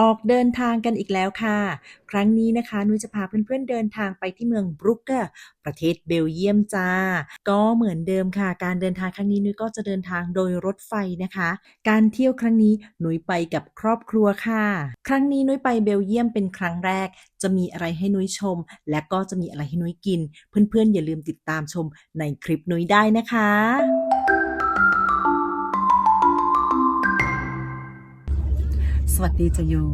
ออกเดินทางกันอีกแล้วค่ะ ครั้งนี้นะคะนุ้ยจะพาเพื่อนๆเดินทางไปที่เมืองบรุกเกอร์ประเทศเบลเยียมจ้า ก็เหมือนเดิมค่ะ การเดินทางครั้งนี้นุ้ยก็จะเดินทางโดยรถไฟนะคะ การเที่ยวครั้งนี้นุ้ยไปกับครอบครัวค่ะ ครั้งนี้นุ้ยไปเบลเยียมเป็นครั้งแรก จะมีอะไรให้นุ้ยชม และก็จะมีอะไรให้นุ้ยกิน เพื่อนๆอย่าลืมติดตามชมในคลิปนุ้ยได้นะคะ สวัสดีจะอยู่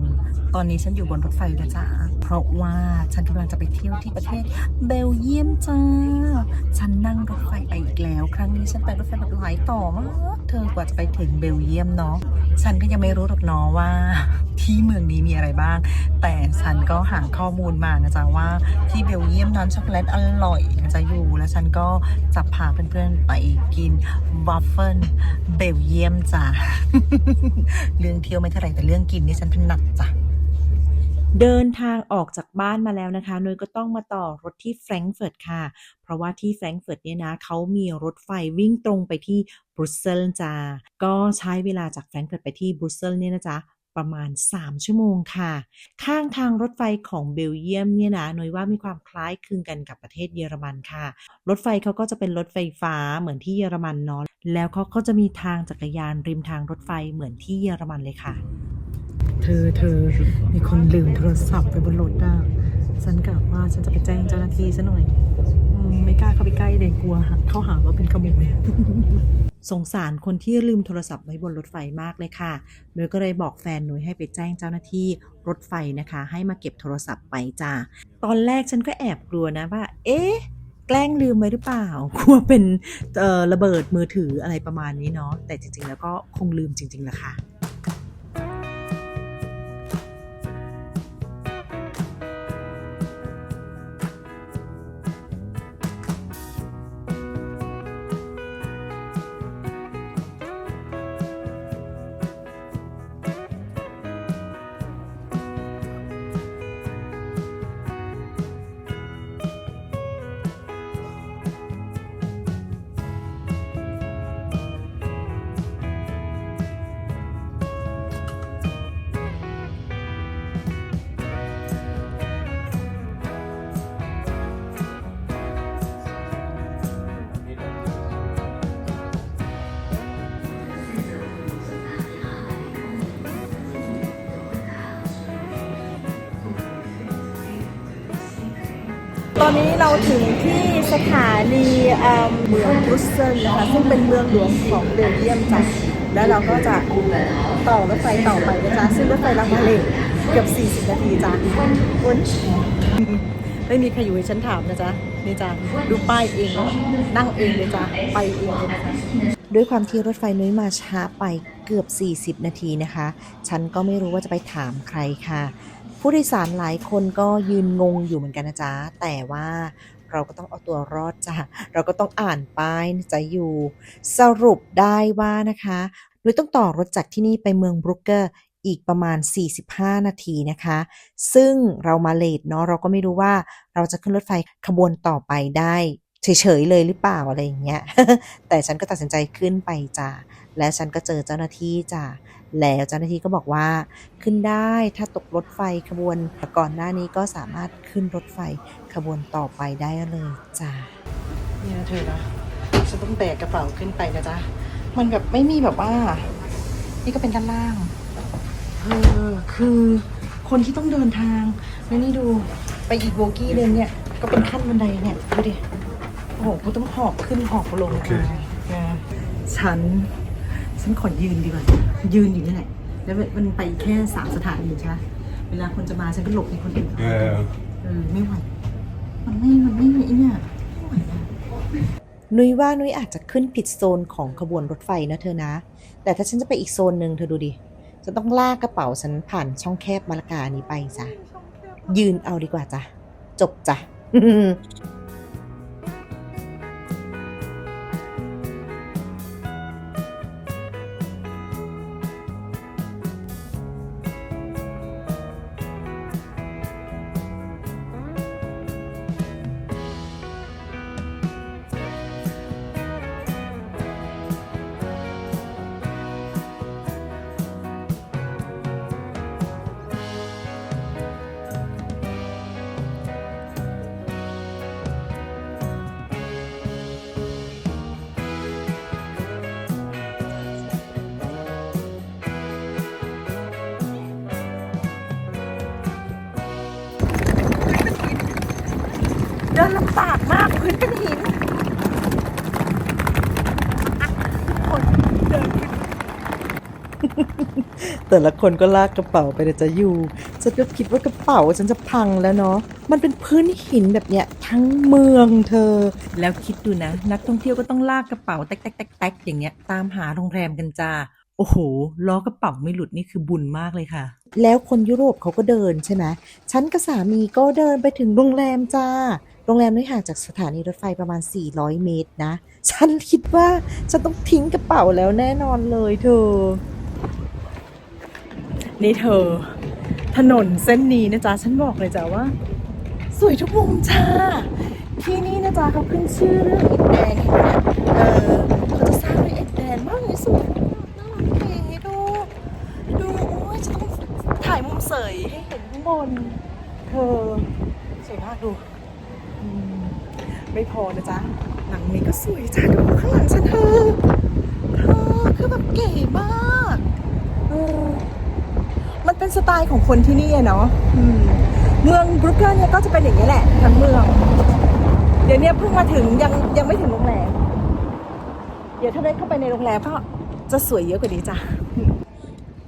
ตอนนี้ฉันอยู่บนรถไฟนะจ๊ะ เพราะว่าฉันกำลังจะไปเที่ยวที่ประเทศเบลเยียมจ้า ฉันนั่งรถไฟไปอีกแล้ว ครั้งนี้ฉันไปรถไฟแบบหลายต่อมากเธอกว่าจะไปถึงเบลเยียมเนาะ ฉันก็ยังไม่รู้หรอกเนาะว่า ที่เมืองนี้มีอะไรบ้าง แต่ฉันก็หาข้อมูลมานะจ๊ะว่าที่เบลเยียมนั้นช็อกโกแลตอร่อยนะจ๊ะอยู่ แล้วฉันก็จะพาเพื่อนๆไปกินวัฟเฟิลเบลเยียมจ้ะเรื่องเที่ยวไม่เท่าไหร่แต่เรื่องกินนี่ฉันถนัดจ้ะ เดินทางออกจากบ้านมาแล้วนะคะนุ้ยก็ต้องมาต่อรถที่แฟรงก์เฟิร์ตค่ะ เพราะว่าที่แฟรงก์เฟิร์ตเนี่ยนะเขามีรถไฟวิ่งตรงไปที่บรุสเซลส์จ้าก็ใช้เวลาจากแฟรงก์เฟิร์ตไปที่บรุสเซลส์เนี่ยนะจ๊ะประมาณ 3 ชั่วโมงค่ะ ข้างทางรถไฟของเบลเยียมเนี่ยนะหน่วยว่ามีความคล้ายคลึงกันกับประเทศเยอรมันค่ะ รถไฟเขาก็จะเป็นรถไฟฟ้าเหมือนที่เยอรมันเนาะแล้วเขาก็จะมีทางจักรยานริมทางรถไฟเหมือนที่เยอรมันเลยค่ะ เธอเธอมีคนลืมโทรศัพท์ไปบนรถอะฉันกะว่าฉันจะไปแจ้งเจ้าหน้าที่ซะหน่อยอมไม่กล้าเข้าไปใกล้เลยกลัวเขาหาว่าเป็นขโมยสงสารคนที่ลืมโทรศัพท์ไว้บนรถไฟมากเลยค่ะหนุยก็เลยบอกแฟนหนุยให้ไปแจ้งเจ้าหน้าที่รถไฟนะคะ ให้มาเก็บโทรศัพท์ไปจ้า ตอนแรกฉันก็แอบกลัวนะว่า เอ๊ะ แกล้งลืมไว้หรือเปล่า กลัวเป็นระเบิดมือถืออะไรประมาณนี้เนาะ แต่จริงๆ แล้วก็คงลืมจริงๆแหละค่ะ เราถึงที่สถานีเมืองบรุสเซลนะคะซึ่งเป็นเมืองหลวงของเบลเยียมจ้ะแล้วเราก็จะต่อรถไฟต่อไปนะจ๊ะซึ่งรถไฟเรามาเลทเกือบ 40 นาทีจ้ะคุณไม่มีใครอยู่ให้ฉันถามนะจ๊ะนี่จ้ะดูป้ายเอง นั่งเองเลยจ้ะไปเองเลยนะคะด้วยความที่รถไฟนุ้ยมาช้าไปเกือบ 40 นาทีนะคะ ฉันก็ไม่รู้ว่าจะไปถามใครค่ะ ผู้โดยสารหลายคนก็ยืนงงอยู่เหมือนกันนะจ๊ะ แต่ว่าเราก็ต้องเอาตัวรอดจ้ะ เราก็ต้องอ่านป้ายจะอยู่ สรุปได้ว่านะคะโดยต้องต่อรถจากที่นี่ไปเมืองบรุกเกอร์อีกประมาณ 45 นาทีนะคะ ซึ่งเรามาเลทเนาะเราก็ไม่รู้ว่าเราจะขึ้นรถไฟขบวนต่อไปได้เฉยๆเลยหรือเปล่าอะไรอย่างเงี้ย แต่ฉันก็ตัดสินใจขึ้นไปจ้ะ และฉันก็เจอเจ้าหน้าที่จ้ะ แล้วเจ้าหน้าที่ก็บอกว่าขึ้นได้ถ้าตกรถไฟขบวนก่อนหน้านี้ก็สามารถขึ้นรถไฟขบวนต่อไปได้เลยจ้าเนี่ยเธอนะฉันต้องแบกกระเป๋าขึ้นไปนะจ๊ะมันแบบไม่มีแบบว่า นี่ก็เป็นด้านล่างเออคือคนที่ต้องเดินทางแล้วนี่ดูไปอีกโบกี้เดินเนี่ย ก็เป็นขั้นบันไดเนี่ยดูดิโอ้โหกูต้องหอบขึ้นหอบลงโอเคนะฉัน ฉันขอยืนดีกว่า ยืนอยู่นี่แหละ แล้วมันไปแค่สามสถานีใช่ไหมเวลาคนจะมาฉันก็หลบในคนอื่นเออ เออไม่ไหว มันไม่ มันไม่ไอ้เนี่ยไม่ไหวนะนุ้ยว่านุ้ยอาจจะขึ้นผิดโซนของขบวนรถไฟนะเธอนะ แต่ถ้าฉันจะไปอีกโซนหนึ่งเธอดูดิ จะต้องลากกระเป๋าฉันผ่านช่องแคบมาลากานี้ไปจ้ะยืนเอาดีกว่าจ้ะจบจ้ะ นลำบากมากพื้นเป็นหินคนเดินขึ้นแต่ละคนก็ลากกระเป๋าไปแต่จะอยู่ฉันก็คิดว่ากระเป๋าฉันจะพังแล้วเนาะ มันเป็นพื้นหินแบบเนี้ยทั้งเมืองเธอ แล้วคิดดูนะ นักท่องเที่ยวก็ต้องลากกระเป๋าแตกแตกแตกแตกอย่างเงี้ยตามหาโรงแรมกันจ้าโอ้โห ล้อกระเป๋าไม่หลุดนี่คือบุญมากเลยค่ะ แล้วคนยุโรปเขาก็เดินใช่ไหมฉันกับสามีก็เดินไปถึงโรงแรมจ้า โรงแรมนี้ห่างจากสถานีรถไฟประมาณ 400 เมตรนะ ฉันคิดว่าฉันต้องทิ้งกระเป๋าแล้วแน่นอนเลยเธอ นี่เธอ ถนนเส้นนี้นะจ๊ะ ฉันบอกเลยจ้ะว่า สวยทุกมุมจ้า ที่นี่นะจ๊ะเขาขึ้นชื่อเรื่องอิฐแดงเห็นไหมเออเขาจะสร้างด้วยอิฐแดงมากเลยสวยน่ารักเก๋ดู ดูโอ้ยจะต้องถ่ายมุมเสยให้เห็นข้างบน เธอสวยมากดู ไม่พอนะจ๊ะ หลังนี้ก็สวยจ้าดูข้างหลังฉันเธอเธอคือแบบเก๋มากมันเป็นสไตล์ของคนที่นี่เนาะเมืองบรุกเกอร์เนี่ยก็จะเป็นอย่างนี้แหละทั้งเมือง เดี๋ยวนี้เพิ่งมาถึงยังยังไม่ถึงโรงแรม เดี๋ยวถ้าได้เข้าไปในโรงแรมก็จะสวยเยอะกว่านี้จ้ะ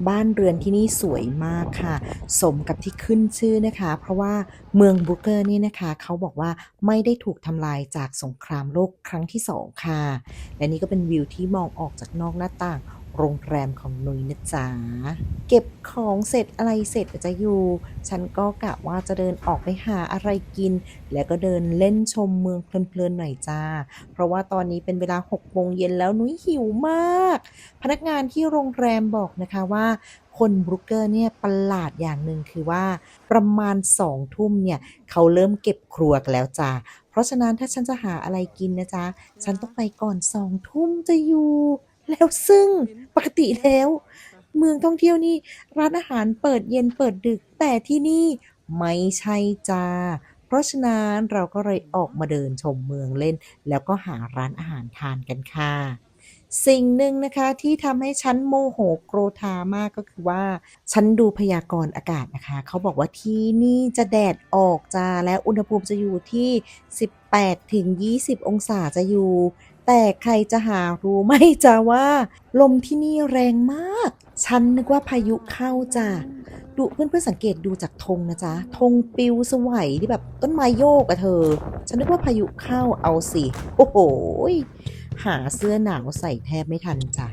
บ้านเรือนที่นี่สวยมากค่ะ สมกับที่ขึ้นชื่อนะคะ เพราะว่าเมืองบรูเกอร์นี่นะคะเขาบอกว่าไม่ได้ถูกทำลายจากสงครามโลกครั้งที่สองค่ะ และนี่ก็เป็นวิวที่มองออกจากนอกหน้าต่าง โรงแรมของนุ้ยนะจ๊ะเก็บของเสร็จอะไรเสร็จจะอยู่ ฉันก็กะว่าจะเดินออกไปหาอะไรกิน แล้วก็เดินเล่นชมเมืองเพลินๆหน่อยจ้า เพราะว่าตอนนี้เป็นเวลา6โมงเย็นแล้วนุ้ยหิวมาก พนักงานที่โรงแรมบอกนะคะว่าคนบรูเกอร์เนี่ยประหลาดอย่างหนึ่งคือว่าประมาณสองทุ่มเนี่ยเขาเริ่มเก็บครัวแล้วจ้าเพราะฉะนั้นถ้าฉันจะหาอะไรกินนะจ๊ะ ฉันต้องไปก่อนสองทุ่มจะอยู่ แล้วซึ่งปกติแล้ว เมืองท่องเที่ยวนี่ร้านอาหารเปิดเย็นเปิดดึกแต่ที่นี่ไม่ใช่จ้า เพราะฉะนั้นเราก็เลยออกมาเดินชมเมืองเล่น แล้วก็หาร้านอาหารทานกันค่ะ สิ่งหนึ่งนะคะที่ทำให้ฉันโมโหโกรธามากก็คือว่า ฉันดูพยากรณ์อากาศนะคะ เขาบอกว่าที่นี่จะแดดออกจ้าและอุณหภูมิจะอยู่ที่ 18ถึง20 องศาจะอยู่ แต่ใครจะหารู้ไหมจ้าว่า ลมที่นี่แรงมาก ฉันนึกว่าพายุเข้าจ้าดูเพื่อนเพื่อนๆสังเกตดูจากธงนะจ๊ะธงปิวสวัยที่แบบต้นไม้โยกอะเธอ ฉันนึกว่าพายุเข้าเอาสิ โอ้โห หาเสื้อหนาวใส่แทบไม่ทันจ้ะ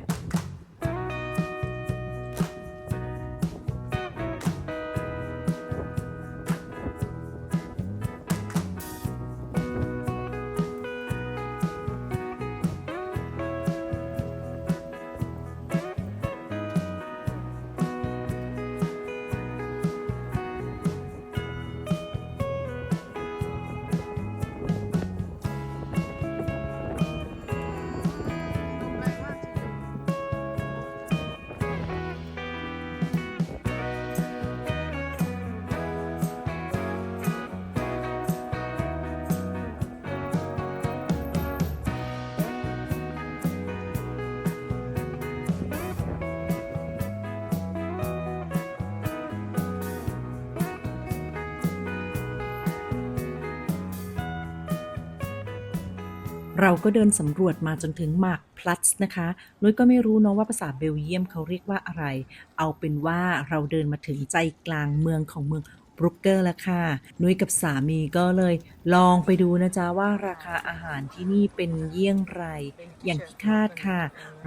เราก็เดินสำรวจมาจนถึงหมากพลัสนะคะนุ้ยก็ไม่รู้เนาะว่าภาษาเบลเยียมเขาเรียกว่าอะไร เอาเป็นว่าเราเดินมาถึงใจกลางเมืองของเมือง บรุกเกอร์ล้วค่ะ นุ้ยกับสามีก็เลยลองไปดูนะจ๊ะว่าราคาอาหารที่นี่เป็นเยี่ยงไร อย่างที่คาดค่ะ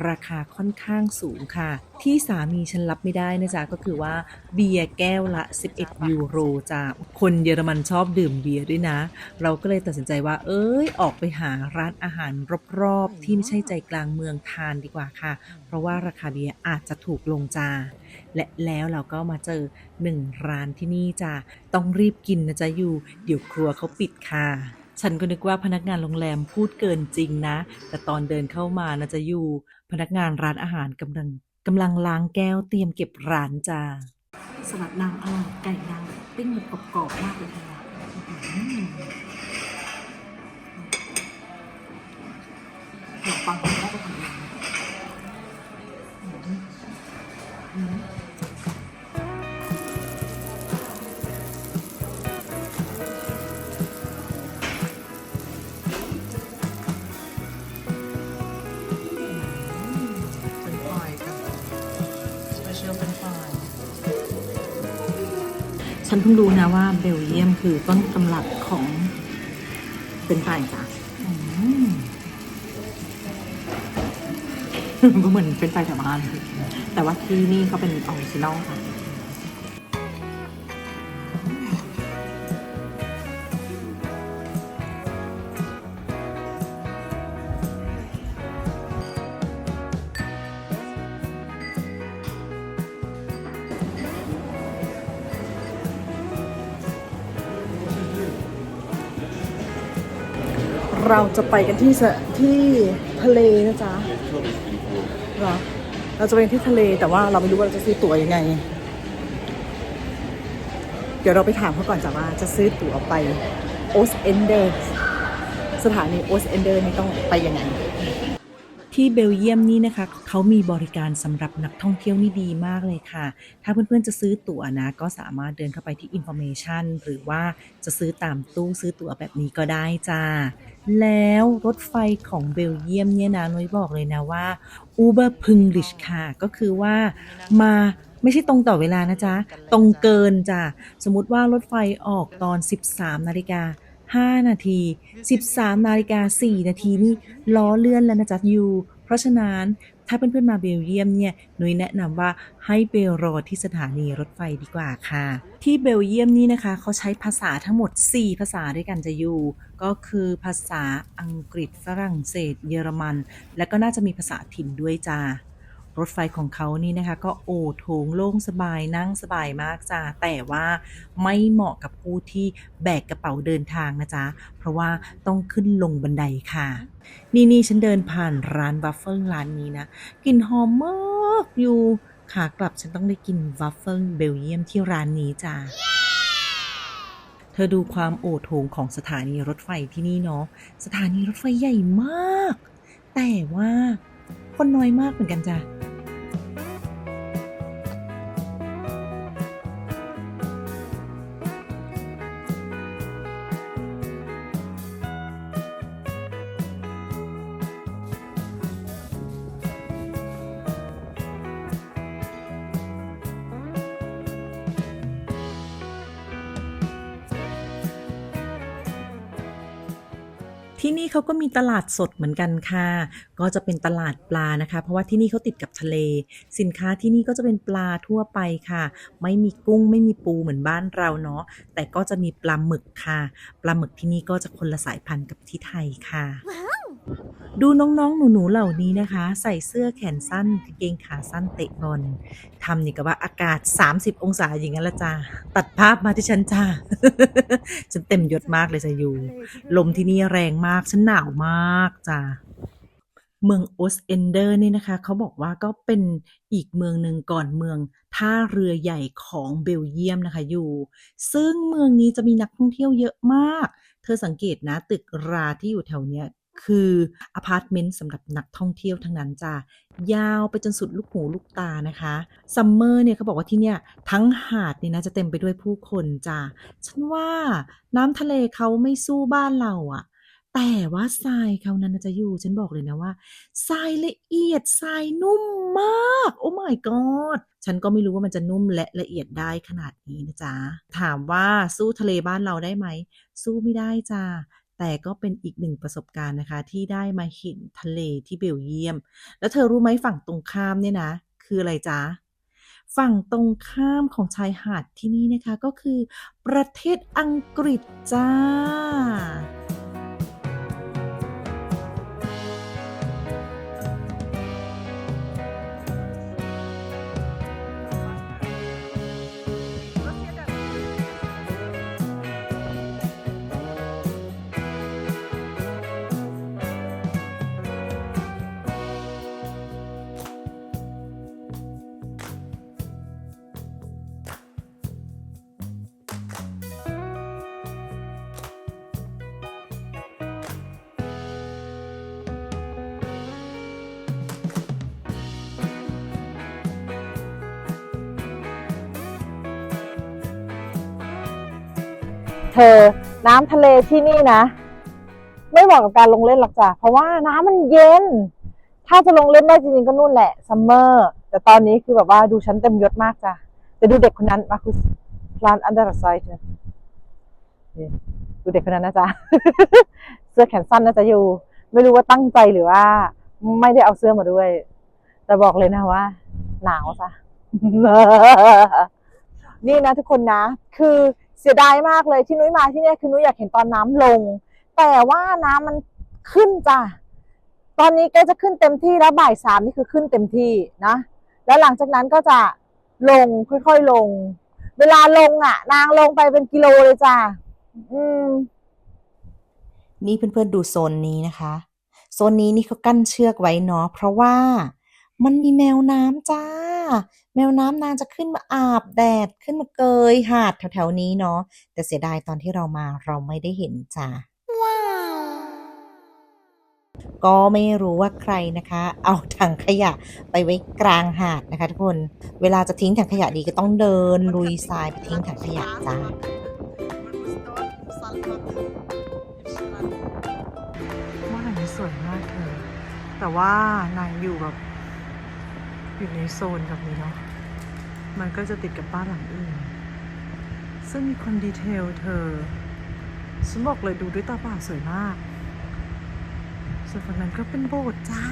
ราคาค่อนข้างสูงค่ะ ที่สามีฉันรับไม่ได้นะจ๊ะก็คือว่าเบียร์แก้วละ 11 ยูโรจ้ะคนเยอรมันชอบดื่มเบียร์ด้วยนะ เราก็เลยตัดสินใจว่า เอ้ยออกไปหาร้านอาหารรอบๆที่ไม่ใช่ใจกลางเมืองทานดีกว่าค่ะ เพราะว่าราคาเบียร์อาจจะถูกลงจ้าและแล้วเราก็มาเจอหนึ่งร้านที่นี่จ้ะต้องรีบกินนะจ๊ะอยู่ เดี๋ยวครัวเขาปิดค่ะ ฉันก็นึกว่าพนักงานโรงแรมพูดเกินจริงนะ แต่ตอนเดินเข้ามานะจ๊ะอยู่ พนักงานร้านอาหารกำลังกำลังล้างแก้วเตรียมเก็บร้านจ้าสลัดนางอร่อยไก่นางปิ้งแบบกรอบๆมากเลยค่ะ นเพิ่งรู้นะว่าเบลเยียมคือต้นกำลังของเป็นไฟจ้ะก็เหมือนเป็นไฟแถวบ้าน แต่ว่าที่นี่ก็เป็นออริจินอลค่ะ เราจะไปกันที่ที่ทะเลนะจ๊ะเหรอเราจะไปที่ทะเลแต่ว่าเราไม่รู้ว่าเราจะซื้อตั๋วยังไง เดี๋ยวเราไปถามเขาก่อนจ้ะว่าจะซื้อตั๋วไปโอสเอนเดอร์สถานีโอสเอนเดอร์นี่ต้องไปยังไง ที่เบลเยียมนี่นะคะเขามีบริการสำหรับนักท่องเที่ยวนี่ดีมากเลยค่ะ ถ้าเพื่อนๆจะซื้อตั๋วนะก็สามารถเดินเข้าไปที่ Information หรือว่าจะซื้อตามตู้ซื้อตั๋วแบบนี้ก็ได้จ้า แล้วรถไฟของเบลเยียมเนี่ยนะนุ้ยบอกเลยนะว่า Uber p u n g l i s h ค่ะ ก็คือว่ามาไม่ใช่ตรงต่อเวลานะจ๊ะ ตรงเกินจ้ะ สมมุติว่ารถไฟออกตอน 13นาฬิกา 5 นาที 13 นาฬิกา 4 นาทีนี่ล้อเลื่อนแล้วนะจ๊ะยูเพราะฉะนั้นถ้าเพื่อนๆมาเบลเยียมเนี่ยหนุยแนะนำว่าให้ไปรอที่สถานีรถไฟดีกว่าค่ะ ที่เบลเยียมนี่นะคะเขาใช้ภาษาทั้งหมด 4 ภาษาด้วยกันจะอยู่ ก็คือภาษาอังกฤษฝรั่งเศส เยอรมัน และก็น่าจะมีภาษาถิ่นด้วยจ้า รถไฟของเขานี่นะคะ ก็โอโถงโล่งสบายนั่งสบายมากจ้าแต่ว่าไม่เหมาะกับผู้ที่แบกกระเป๋าเดินทางนะจ๊ะ เพราะว่าต้องขึ้นลงบันไดค่ะ นี่นี่ฉันเดินผ่านร้านวัฟเฟิลร้านนี้นะกลิ่นหอมมากอยู่ขากลับฉันต้องได้กินวัฟเฟิลเบลเยียมที่ร้านนี้จ้าเธอดูความโอโถงของสถานีรถไฟที่นี่เนาะ สถานีรถไฟใหญ่มาก แต่ว่าคนน้อยมากเหมือนกันจ้ะ เขาก็มีตลาดสดเหมือนกันค่ะ ก็จะเป็นตลาดปลานะคะ เพราะว่าที่นี่เขาติดกับทะเล สินค้าที่นี่ก็จะเป็นปลาทั่วไปค่ะ ไม่มีกุ้งไม่มีปูเหมือนบ้านเราเนาะแต่ก็จะมีปลาหมึกค่ะ ปลาหมึกที่นี่ก็จะคนละสายพันธุ์กับที่ไทยค่ะ ดูน้องๆ หนูๆ เหล่านี้นะคะ ใส่เสื้อแขนสั้นกางเกงขาสั้นเตะบอลทำนี่กับว่าอากาศ 30 องศาอย่างนั้นละจ้าตัดภาพมาที่ฉันจ้าฉันเต็มยศมากเลยจะอยู่ ลมที่นี่แรงมาก ฉันหนาวมากจ้าเมืองโอสเอนเดอร์นี่นะคะเขาบอกว่าก็เป็นอีกเมืองหนึ่งก่อนเมืองท่าเรือใหญ่ของเบลเยียมนะคะอยู่ ซึ่งเมืองนี้จะมีนักท่องเที่ยวเยอะมาก เธอสังเกตนะตึกราที่อยู่แถวเนี้ย คืออพาร์ตเมนต์สำหรับนักท่องเที่ยวทั้งนั้นจ้ะยาวไปจนสุดลูกหูลูกตานะคะซัมเมอร์เนี่ยเขาบอกว่าที่เนี่ยทั้งหาดเนี่ยนะจะเต็มไปด้วยผู้คนจ้ะฉันว่าน้ำทะเลเขาไม่สู้บ้านเราอะแต่ว่าทรายเขานั้นจะอยู่ ฉันบอกเลยนะว่าทรายละเอียดทรายนุ่มมาก โอ้ my god ฉันก็ไม่รู้ว่ามันจะนุ่มและละเอียดได้ขนาดนี้นะจ๊ะ ถามว่าสู้ทะเลบ้านเราได้ไหม สู้ไม่ได้จ้า แต่ก็เป็นอีกหนึ่งประสบการณ์นะคะ ที่ได้มาเห็นทะเลที่เบลเยียม แล้วเธอรู้ไหมฝั่งตรงข้ามเนี่ยนะ คืออะไรจ๊ะฝั่งตรงข้ามของชายหาดที่นี่นะคะก็คือประเทศอังกฤษจ้า เธอ น้ำทะเลที่นี่นะ ไม่เหมาะกับการลงเล่นหรอกจ้ะเพราะว่าน้ำมันเย็น ถ้าจะลงเล่นได้จริงๆก็นู่นแหละซัมเมอร์แต่ตอนนี้คือแบบว่าดูฉันเต็มยศมากจ้ะแต่ดูเด็กคนนั้นมาคุส plant under the side เนี่ยดูเด็กคนนั้นนะจ๊ะเสื้อแขนสั้นนะจ๊ะอยู่ ไม่รู้ว่าตั้งใจหรือว่า ไม่ได้เอาเสื้อมาด้วย แต่บอกเลยนะว่า หนาวจ้ะนี่นะทุกคนนะ คือ เสียดายมากเลยที่นุ้ยมาที่เนี่ยคือนุ้ยอยากเห็นตอนน้ำลง แต่ว่าน้ำมันขึ้นจ้ะตอนนี้ก็จะขึ้นเต็มที่แล้วบ่ายสามนี่คือขึ้นเต็มที่นะ แล้วหลังจากนั้นก็จะลงค่อยๆลง เวลาลงอะ นางลงไปเป็นกิโลเลยจ้ะอืม นี่เพื่อนๆดูโซนนี้นะคะ โซนนี้นี่เขากั้นเชือกไว้เนาะเพราะว่ามันมีแมวน้ำจ้า แมวน้ำนางจะขึ้นมาอาบแดดขึ้นมาเกยหาดแถวๆนี้เนาะแต่เสียดายตอนที่เรามาเราไม่ได้เห็นจ้าก็ไม่รู้ว่าใครนะคะ เอาถังขยะไปไว้กลางหาดนะคะทุกคน เวลาจะทิ้งถังขยะดีก็ต้องเดินลุยทรายไปทิ้งถังขยะจ้าบ้านหลังนี้สวยมากเธอแต่ว่านางอยู่แบบอยู่ในโซนแบบนี้เนาะ มันก็จะติดกับบ้านหลังอื่น ซึ่งมีคนดีเทลเธอ ฉันบอกเลยดูด้วยตาเปล่าสวยมาก ส่วนฝั่งนั้นก็เป็นโบสถ์จ้า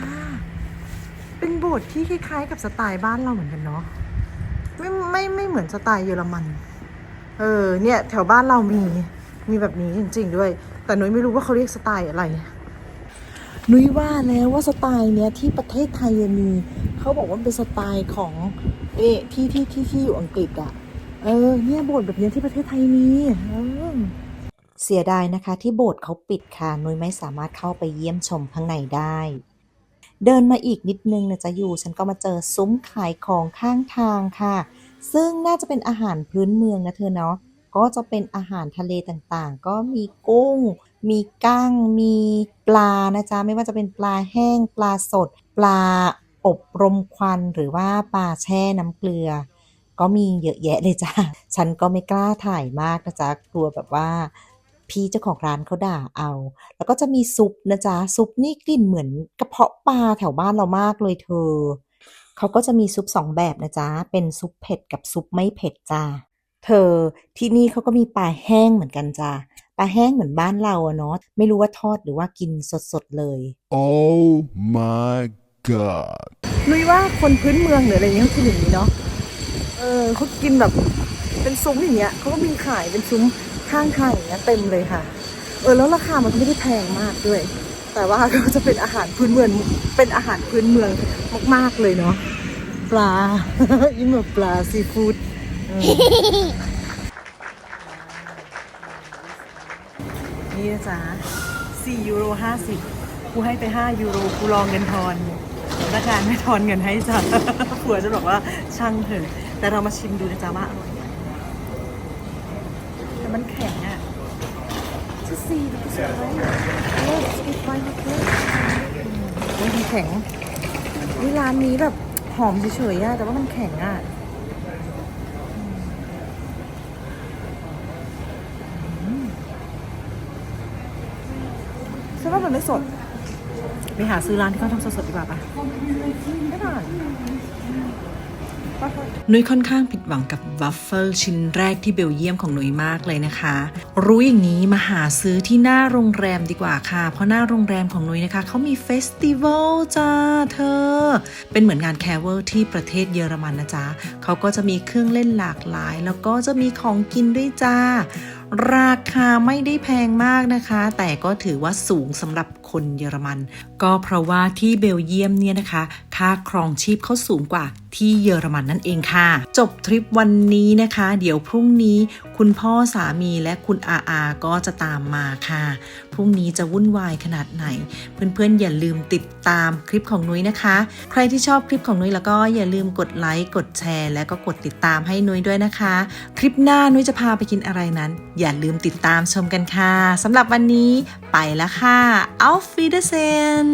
เป็นโบสถ์ที่คล้ายๆ กับสไตล์บ้านเราเหมือนกันเนาะ ไม่ไม่ไม่เหมือนสไตล์เยอรมัน เออเนี่ยแถวบ้านเรามีมีแบบนี้จริง ๆ ด้วย แต่หนุ้ยไม่รู้ว่าเขาเรียกสไตล์อะไร นุ้ยว่าแล้วว่าสไตล์เนี้ยที่ประเทศไทยมีเขาบอกว่าเป็นสไตล์ของเอ๊ะที่ที่ที่ที่อยู่อังกฤษอะเออเนี่ยโบสถ์แบบนี้ที่ประเทศไทยมีเออเสียดายนะคะที่โบสถ์เขาปิดค่ะนุ้ยไม่สามารถเข้าไปเยี่ยมชมข้างในได้ เดินมาอีกนิดนึงนะจะอยู่ ฉันก็มาเจอซุ้มขายของข้างทางค่ะ ซึ่งน่าจะเป็นอาหารพื้นเมืองนะเธอเนาะก็จะเป็นอาหารทะเลต่างๆ ก็มีกุ้ง มีกั้ง มีปลานะจ๊ะ ไม่ว่าจะเป็นปลาแห้ง ปลาสด ปลาอบรมควันหรือว่าปลาแช่น้ำเกลือ ก็มีเยอะแยะเลยจ้ะ ฉันก็ไม่กล้าถ่ายมากนะจ๊ะ กลัวแบบว่าพี่เจ้าของร้านเขาด่าเอา แล้วก็จะมีซุปนะจ๊ะ ซุปนี่กลิ่นเหมือนกระเพาะปลาแถวบ้านเรามากเลยเธอ เขาก็จะมีซุปสองแบบนะจ๊ะ เป็นซุปเผ็ดกับซุปไม่เผ็ดจ้าเธอที่นี่เขาก็มีปลาแห้งเหมือนกันจ้า ปลาแห้งเหมือนบ้านเราอะเนาะไม่รู้ว่าทอดหรือว่ากินสดๆเลย Oh my god. นุ้ยว่าคนพื้นเมืองหรืออะไรอย่างเงี้ยเขากินอย่างนี้เนาะ เออเขากินแบบเป็นซุ้มอย่างเงี้ยเขาก็มีขายเป็นซุ้มข้างทางอย่างเงี้ยเต็มเลยค่ะ เออแล้วราคามันก็ไม่ได้แพงมากด้วย แต่ว่าก็จะเป็นอาหารพื้นเมืองเป็นอาหารพื้นเมืองมากๆเลยเนาะปลา ยิ่งแบบปลาซีฟู้ดเออ นี่นะจ๊ะ4ยูโร50กูให้ไป 5 ยูโรกูรองเงินทอนพนักงานไม่ทอนเงินให้จ้ะผัวจะบอกว่าช่างเถอะ แต่เรามาชิมดูนะจ๊ะว่าอร่อยไหมแต่มันแข็งอะ จะซีดูสวยไหมเลิศสวีทไวน์เลิศมันแข็งนี่ร้านนี้แบบหอมเฉยๆอะแต่ว่ามันแข็งอะ ว่ามันไม่สด ไปหาซื้อร้านที่เขาทำสดๆดีกว่าปะไม่ผ่านนุ้ยค่อนข้างผิดหวังกับวัฟเฟิลชิ้นแรกที่เบลเยียมของนุ้ยมากเลยนะคะ รู้อย่างนี้มาหาซื้อที่หน้าโรงแรมดีกว่าค่ะ เพราะหน้าโรงแรมของนุ้ยนะคะเขามีเฟสติวัลจ้าเธอ เป็นเหมือนงานแคเวอร์ที่ประเทศเยอรมันนะจ๊ะเขาก็จะมีเครื่องเล่นหลากหลาย แล้วก็จะมีของกินด้วยจ้า ราคาไม่ได้แพงมากนะคะ แต่ก็ถือว่าสูงสำหรับคนเยอรมัน ก็เพราะว่าที่เบลเยียมเนี่ยนะคะ ค่าครองชีพเขาสูงกว่าที่เยอรมันนั่นเองค่ะ จบทริปวันนี้นะคะ เดี๋ยวพรุ่งนี้คุณพ่อสามีและคุณอาอาก็จะตามมาค่ะ พรุ่งนี้จะวุ่นวายขนาดไหน เพื่อนๆ อย่าลืมติดตามคลิปของนุ้ยนะคะ ใครที่ชอบคลิปของนุ้ยแล้วก็อย่าลืมกดไลค์กดแชร์ และก็กดติดตามให้นุ้ยด้วยนะคะ คลิปหน้านุ้ยจะพาไปกินอะไรนั้น อย่าลืมติดตามชมกันค่ะสำหรับวันนี้ไปแล้วค่ะ Auf Wiedersehen